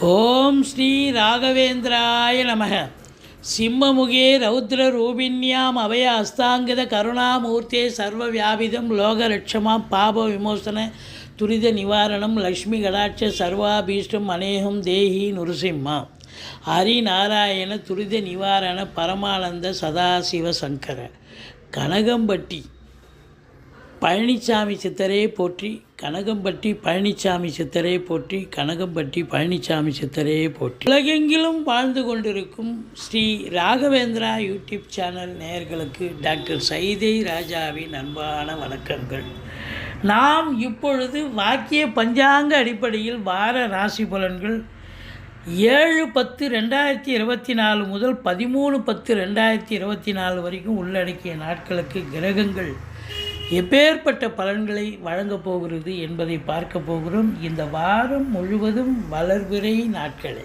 ஓம் ஸ்ரீ ராகவேந்திராய நமக. சிம்மமுகே ரௌத்ர ரௌத்ரரூபிண்யாம் அபய அஸ்தாங்கித கருணாமூர்த்தே சர்வ வியாபிதம் லோகலட்சமாம் பாப விமோசன துரித நிவாரணம் லக்ஷ்மி கடாட்ச சர்வாபீஷ்டம் அநேகம் தேஹி நுருசிம்மா. ஹரிநாராயண துரித நிவாரண பரமானந்த சதாசிவ சங்கர. கனகம்பட்டி பழனிசாமி சித்தரே போற்றி கனகம்பட்டி பழனிசாமி சித்தரே போற்றி கனகம்பட்டி பழனிசாமி சித்தரே போற்றி. உலகெங்கிலும் வாழ்ந்து கொண்டிருக்கும் ஸ்ரீ ராகவேந்திரா யூடியூப் சேனல் நேயர்களுக்கு டாக்டர் சைதை ராஜாவின் அன்பான வணக்கங்கள். நாம் இப்பொழுது வாக்கிய பஞ்சாங்க அடிப்படையில் வார ராசி பலன்கள் ஏழு பத்து ரெண்டாயிரத்தி இருபத்தி நாலு முதல் பதிமூணு பத்து ரெண்டாயிரத்தி இருபத்தி நாலு வரைக்கும் உள்ளடக்கிய நாட்களுக்கு கிரகங்கள். எப்பேற்பட்ட பலன்களை வழங்கப் போகிறது என்பதை பார்க்க போகிறோம். இந்த வாரம் முழுவதும் வளர்விரை நாட்களே.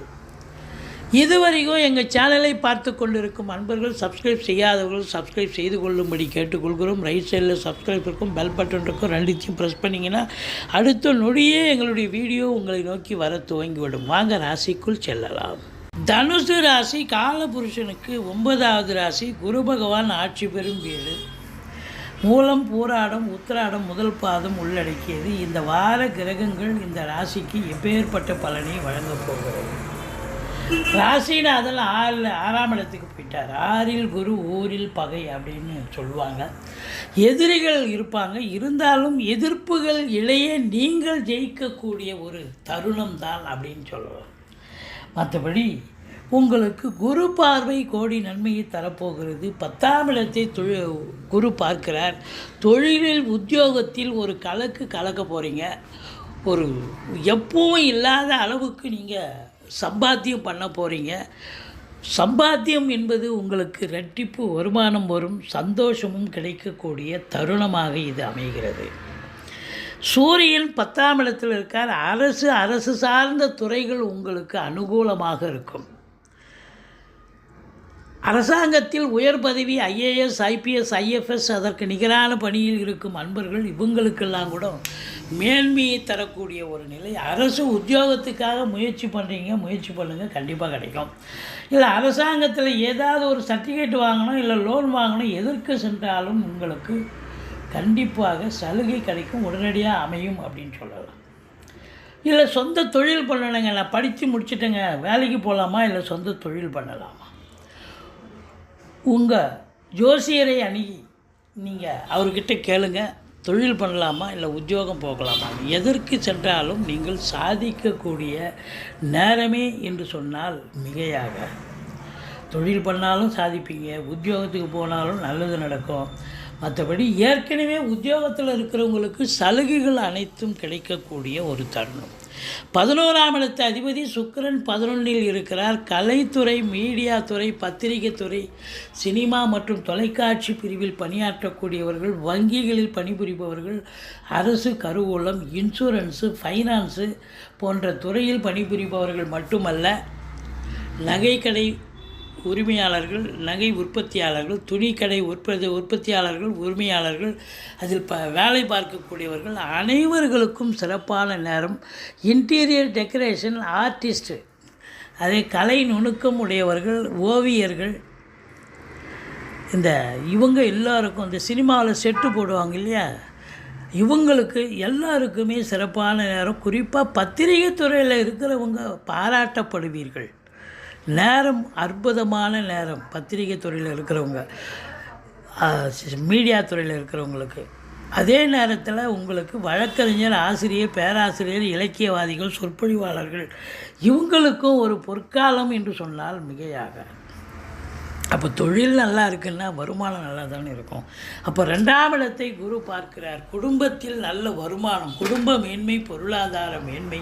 இதுவரைக்கும் எங்கள் சேனலை பார்த்து கொண்டிருக்கும் அன்பர்கள் சப்ஸ்கிரைப் செய்யாதவர்கள் சப்ஸ்கிரைப் செய்து கொள்ளும்படி கேட்டுக்கொள்கிறோம். ரைட் சைடில் சப்ஸ்கிரைப் இருக்கும் பெல் பட்டன் இருக்கும் ரெண்டுத்தையும் ப்ரெஸ் பண்ணிங்கன்னா அடுத்த நொடியே எங்களுடைய வீடியோ உங்களை நோக்கி வர துவங்கிவிடும். வாங்க ராசிக்குள் செல்லலாம். தனுசு ராசி காலபுருஷனுக்கு ஒன்பதாவது ராசி குரு பகவான் ஆட்சி பெறும் வீடு. மூலம் பூராடம் உத்திராடம் முதல் பாதம் உள்ளடக்கியது. இந்த வார கிரகங்கள் இந்த ராசிக்கு எப்பேற்பட்ட பலனை வழங்கப் போகிறது? ராசிநாதன் ஆறில் ஆறாம் இடத்துக்கு போயிட்டார். ஆறில் குரு ஊரில் பகை அப்படின்னு சொல்லுவாங்க. எதிரிகள் இருப்பாங்க. இருந்தாலும் எதிர்ப்புகள் இளைய நீங்கள் ஜெயிக்கக்கூடிய ஒரு தருணம் தான் அப்படின்னு சொல்லலாம். மற்றபடி உங்களுக்கு குரு பார்வை கோடி நன்மையை தரப்போகிறது. பத்தாம் இடத்தை தொழில் குரு பார்க்கிறார். தொழிலில் உத்தியோகத்தில் ஒரு கலக்கு கலக்க போகிறீங்க ஒரு எப்பவும் இல்லாத அளவுக்கு நீங்கள் சம்பாத்தியம் பண்ண போகிறீங்க சம்பாத்தியம் என்பது உங்களுக்கு ரெட்டிப்பு வருமானம் வரும் சந்தோஷமும் கிடைக்கக்கூடிய தருணமாக இது அமைகிறது. சூரியன் பத்தாம் இடத்தில் இருக்கார். அரசு அரசு சார்ந்த துறைகள் உங்களுக்கு அனுகூலமாக இருக்கும். அரசாங்கத்தில் உயர் பதவி ஐஏஎஸ் ஐபிஎஸ் ஐஎஃப்எஸ் அதற்கு நிகரான பணியில் இருக்கும் அன்பர்கள் இவங்களுக்கெல்லாம் கூட மேன்மையை தரக்கூடிய ஒரு நிலை. அரசு உத்தியோகத்துக்காக முயற்சி பண்ணுறீங்க முயற்சி பண்ணுங்கள் கண்டிப்பாக கிடைக்கும். இல்லை அரசாங்கத்தில் ஏதாவது ஒரு சர்டிஃபிகேட் வாங்கணும் இல்லை லோன் வாங்கணும் எதற்கு சென்றாலும் உங்களுக்கு கண்டிப்பாக சலுகை கிடைக்கும் உடனடியாக அமையும் அப்படின்னு சொல்லலாம். இல்லை சொந்த தொழில் பண்ணணுங்க நான் படித்து முடிச்சிட்டேங்க வேலைக்கு போகலாமா இல்லை சொந்த தொழில் பண்ணலாம்? உங்கள் ஜோசியரை அணுகி நீங்கள் அவர்கிட்ட கேளுங்க. தொழில் பண்ணலாமா இல்லை உத்தியோகம் போகலாமா? எதற்கு சென்றாலும் நீங்கள் சாதிக்கக்கூடிய நேரமே என்று சொன்னால் மிகையாக. தொழில் பண்ணாலும் சாதிப்பீங்க உத்தியோகத்துக்கு போனாலும் நல்லது நடக்கும். மற்றபடி ஏற்கனவே உத்தியோகத்தில் இருக்கிறவங்களுக்கு சலுகைகள் அனைத்தும் கிடைக்கக்கூடிய ஒரு தருணம். பதினோராம் இடத்து அதிபதி சுக்கிரன் பதினொன்றில் இருக்கிறார். கலைத்துறை மீடியா துறை பத்திரிகை துறை சினிமா மற்றும் தொலைக்காட்சி பிரிவில் பணியாற்றக்கூடியவர்கள் வங்கிகளில் பணிபுரிபவர்கள் அரசு கருவூலம் இன்சூரன்ஸு ஃபைனான்ஸு போன்ற துறையில் பணிபுரிபவர்கள் மட்டுமல்ல நகைக்கடை உரிமையாளர்கள் நகை உற்பத்தியாளர்கள் துணிக்கடை உற்பத்தி உற்பத்தியாளர்கள் உரிமையாளர்கள் அதில் ப வேலை பார்க்கக்கூடியவர்கள் அனைவர்களுக்கும் சிறப்பான நேரம். இன்டீரியர் டெக்கரேஷன் ஆர்டிஸ்ட்டு அதே கலை நுணுக்கம் உடையவர்கள் ஓவியர்கள். இந்த இவங்க எல்லாருக்கும் இந்த சினிமாவில் செட்டு போடுவாங்க இல்லையா? இவங்களுக்கு எல்லாருக்குமே சிறப்பான நேரம். குறிப்பாக பத்திரிகை துறையில் இருக்கிறவங்க பாராட்டப்படுவீர்கள். நேரம் அற்புதமான நேரம் பத்திரிகை துறையில் இருக்கிறவங்க மீடியா துறையில் இருக்கிறவங்களுக்கு. அதே நேரத்தில் உங்களுக்கு வழக்கறிஞர் ஆசிரியர் பேராசிரியர் இலக்கியவாதிகள் சொற்பொழிவாளர்கள் இவங்களுக்கும் ஒரு பொற்காலம் என்று சொன்னால் மிகையாக. அப்போ தொழில் நல்லா இருக்குன்னா வருமானம் நல்லா தானே இருக்கும். அப்போ ரெண்டாம் இடத்தை குரு பார்க்கிறார். குடும்பத்தில் நல்ல வருமானம் குடும்ப மேன்மை பொருளாதார மேன்மை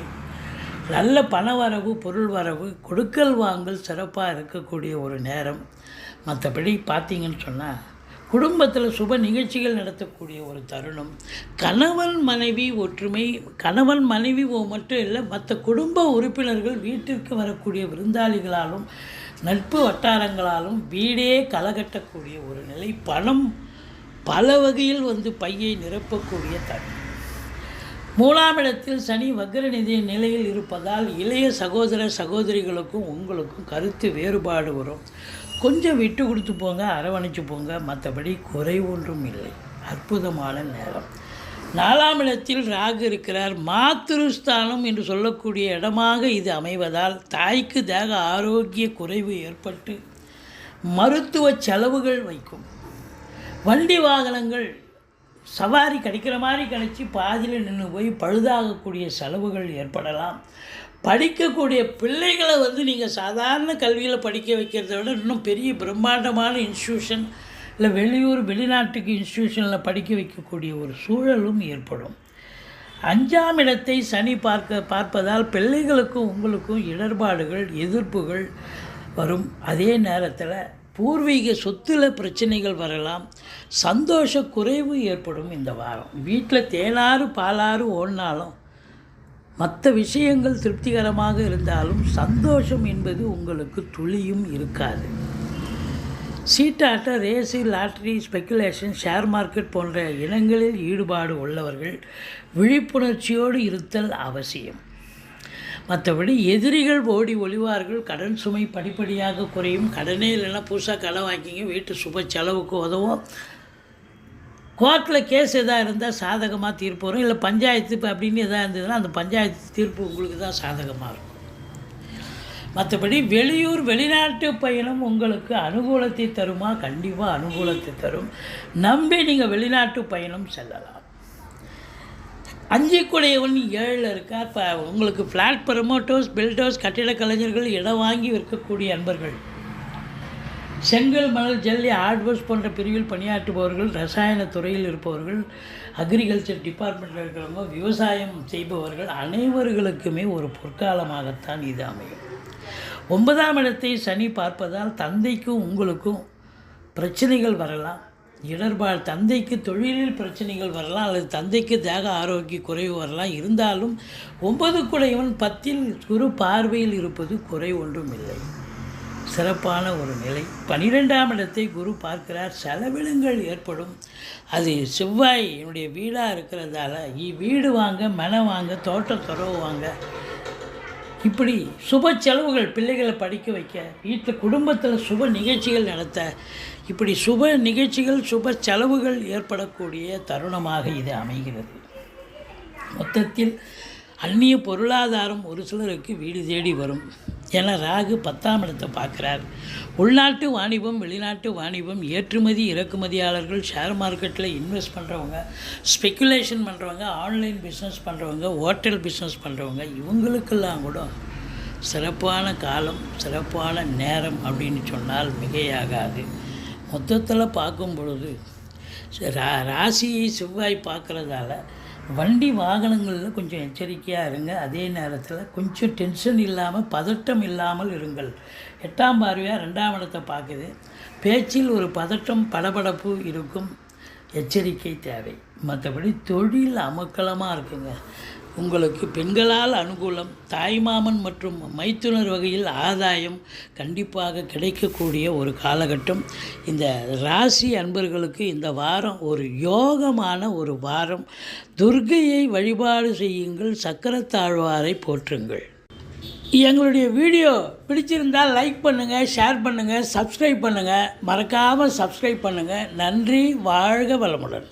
நல்ல பண வரவு பொருள் வரவு கொடுக்கல் வாங்கல் சிறப்பாக இருக்கக்கூடிய ஒரு நேரம். மற்றபடி பார்த்தீங்கன்னு சொன்னால் குடும்பத்தில் சுப நிகழ்ச்சிகள் நடத்தக்கூடிய ஒரு தருணம். கணவன் மனைவி ஒற்றுமை கணவன் மனைவி மட்டும் இல்லை மற்ற குடும்ப உறுப்பினர்கள் வீட்டிற்கு வரக்கூடிய விருந்தாளிகளாலும் நட்பு வட்டாரங்களாலும் வீடே கலகட்டக்கூடிய ஒரு நிலை பணம் பல வகையில் வந்து பையை நிரப்பக்கூடிய தருணம். மூணாம் இடத்தில் சனி வக்ரநிதி நிலையில் இருப்பதால் இளைய சகோதர சகோதரிகளுக்கும் உங்களுக்கும் கருத்து வேறுபாடு வரும். கொஞ்சம் விட்டு கொடுத்து போங்க அரவணைச்சு போங்க. மற்றபடி குறை ஒன்றும் இல்லை. அற்புதமான நேரம். நாலாம் இடத்தில் ராகு இருக்கிறார். மாத்திருஸ்தானம் என்று சொல்லக்கூடிய இடமாக இது அமைவதால் தாய்க்கு தேக ஆரோக்கிய குறைவு ஏற்பட்டு மருத்துவ செலவுகள் வைக்கும். வண்டி வாகனங்கள் சவாரி கிடைக்கிற மாதிரி கிடைச்சி பாதியில் நின்று போய் பழுதாகக்கூடிய செலவுகள் ஏற்படலாம். படிக்கக்கூடிய பிள்ளைகளை வந்து நீங்கள் சாதாரண கல்வியில் படிக்க வைக்கிறத விட இன்னும் பெரிய பிரம்மாண்டமான இன்ஸ்டியூஷன் இல்லை வெளியூர் வெளிநாட்டுக்கு இன்ஸ்டியூஷனில் படிக்க வைக்கக்கூடிய ஒரு சூழலும் ஏற்படும். அஞ்சாம் இடத்தை சனி பார்க்க பார்ப்பதால் பிள்ளைகளுக்கும் உங்களுக்கும் இடர்பாடுகள் எதிர்ப்புகள் வரும். அதே நேரத்தில் பூர்வீக சொத்துல பிரச்சனைகள் வரலாம். சந்தோஷ குறைவு ஏற்படும் இந்த வாரம். வீட்டில் தேனாறு பாலாறு ஓடினாலும் மற்ற விஷயங்கள் திருப்திகரமாக இருந்தாலும் சந்தோஷம் என்பது உங்களுக்கு துளியும் இருக்காது. சீட்டாட்ட race lottery speculation share market போன்ற இனங்களில் ஈடுபாடு உள்ளவர்கள் விழிப்புணர்ச்சியோடு இருத்தல் அவசியம். மற்றபடி எதிரிகள் ஓடி ஒளிவார்கள். கடன் சுமை படிப்படியாக குறையும். கடனே இல்லைன்னா புதுசாக கடன் வாங்கிங்க வீட்டு சுப செலவுக்கு உதவும். கோர்ட்டில் கேஸ் எதாக இருந்தால் சாதகமாக தீர்ப்பு வரும். இல்லை பஞ்சாயத்து இப்போ அப்படின்னு எதாக இருந்ததுன்னா அந்த பஞ்சாயத்து தீர்ப்பு உங்களுக்கு தான் சாதகமாக இருக்கும். மற்றபடி வெளியூர் வெளிநாட்டு பயணம் உங்களுக்கு அனுகூலத்தை தருமா? கண்டிப்பாக அனுகூலத்தை தரும். நம்பி நீங்கள் வெளிநாட்டு பயணம் செல்லலாம். அஞ்சு குடையவன் ஏழில் இருக்கா? இப்போ உங்களுக்கு ஃப்ளாட் ப்ரமோட்டர்ஸ் பில்டர்ஸ் கட்டிட கலைஞர்கள் இடம் வாங்கி விற்கக்கூடிய அன்பர்கள். செங்கல் மணல் ஜல்லி ஹார்ட்வேர்ஸ் போன்ற பிரிவில் பணியாற்றுபவர்கள் ரசாயன துறையில் இருப்பவர்கள் அக்ரிகல்ச்சர் டிபார்ட்மெண்ட்டில் இருக்கிறவங்க விவசாயம் செய்பவர்கள் அனைவர்களுக்குமே ஒரு பொற்காலமாகத்தான் இது அமையும். ஒன்பதாம் இடத்தை சனி பார்ப்பதால் தந்தைக்கும் உங்களுக்கும் பிரச்சனைகள் வரலாம். இடர்பாடு தந்தைக்கு தொழிலில் பிரச்சனைகள் வரலாம் அல்லது தந்தைக்கு தேக ஆரோக்கிய குறைவு வரலாம். இருந்தாலும் ஒன்பது குடையவன் பத்தில் குரு பார்வையில் இருப்பது குறை ஒன்றும் இல்லை. சிறப்பான ஒரு நிலை. பனிரெண்டாம் இடத்தை குரு பார்க்கிறார். செலவினங்கள் ஏற்படும். அது செவ்வாய் என்னுடைய வீடாக இருக்கிறதால இ- வீடு வாங்க மனை வாங்க தோட்டம் துறவு வாங்க இப்படி சுப செலவுகள் பிள்ளைகளை படிக்க வைக்க வீட்டில் குடும்பத்தில் சுப நிகழ்ச்சிகள் நடத்த இப்படி சுப நிகழ்ச்சிகள் சுப செலவுகள் ஏற்படக்கூடிய தருணமாக இது அமைகிறது. மொத்தத்தில் அந்நிய பொருளாதாரம் ஒரு சிலருக்கு வீடு தேடி வரும். என ராகு பத்தாம் இடத்தை பார்க்குறார். உள்நாட்டு வாணிபம் வெளிநாட்டு வாணிபம் ஏற்றுமதி இறக்குமதியாளர்கள் ஷேர் மார்க்கெட்டில் இன்வெஸ்ட் பண்ணுறவங்க ஸ்பெக்குலேஷன் பண்ணுறவங்க ஆன்லைன் பிஸ்னஸ் பண்ணுறவங்க ஹோட்டல் பிஸ்னஸ் பண்ணுறவங்க இவங்களுக்கெல்லாம் கூட சிறப்பான காலம் சிறப்பான நேரம் அப்படின்னு சொன்னால் மிகையாகாது. மொத்தத்தில் பார்க்கும் பொழுது ரா ராசியை செவ்வாய் பார்க்குறதால வண்டி வாகனங்களில் கொஞ்சம் எச்சரிக்கையாக இருங்க. அதே நேரத்தில் கொஞ்சம் டென்ஷன் இல்லாமல் பதட்டம் இல்லாமல் இருங்கள். எட்டாம் பார்வையாக ரெண்டாம் இடத்தை பார்க்குது. பேச்சில் ஒரு பதட்டம் படபடப்பு இருக்கும். எச்சரிக்கை தேவை. மற்றபடி தொழில் அமக்கலமாக இருக்குங்க. உங்களுக்கு பெண்களால் அனுகூலம் தாய்மாமன் மற்றும் மைத்துனர் வகையில் ஆதாயம் கண்டிப்பாக கிடைக்கக்கூடிய ஒரு காலகட்டம். இந்த ராசி அன்பர்களுக்கு இந்த வாரம் ஒரு யோகமான ஒரு வாரம். துர்கையை வழிபாடு செய்யுங்கள் சக்கரத்தாழ்வாரை போற்றுங்கள். எங்களுடைய வீடியோ பிடிச்சிருந்தால் லைக் பண்ணுங்கள் ஷேர் பண்ணுங்கள் சப்ஸ்கிரைப் பண்ணுங்கள் மறக்காமல் சப்ஸ்கிரைப் பண்ணுங்கள் நன்றி வாழ்க வளமுடன்.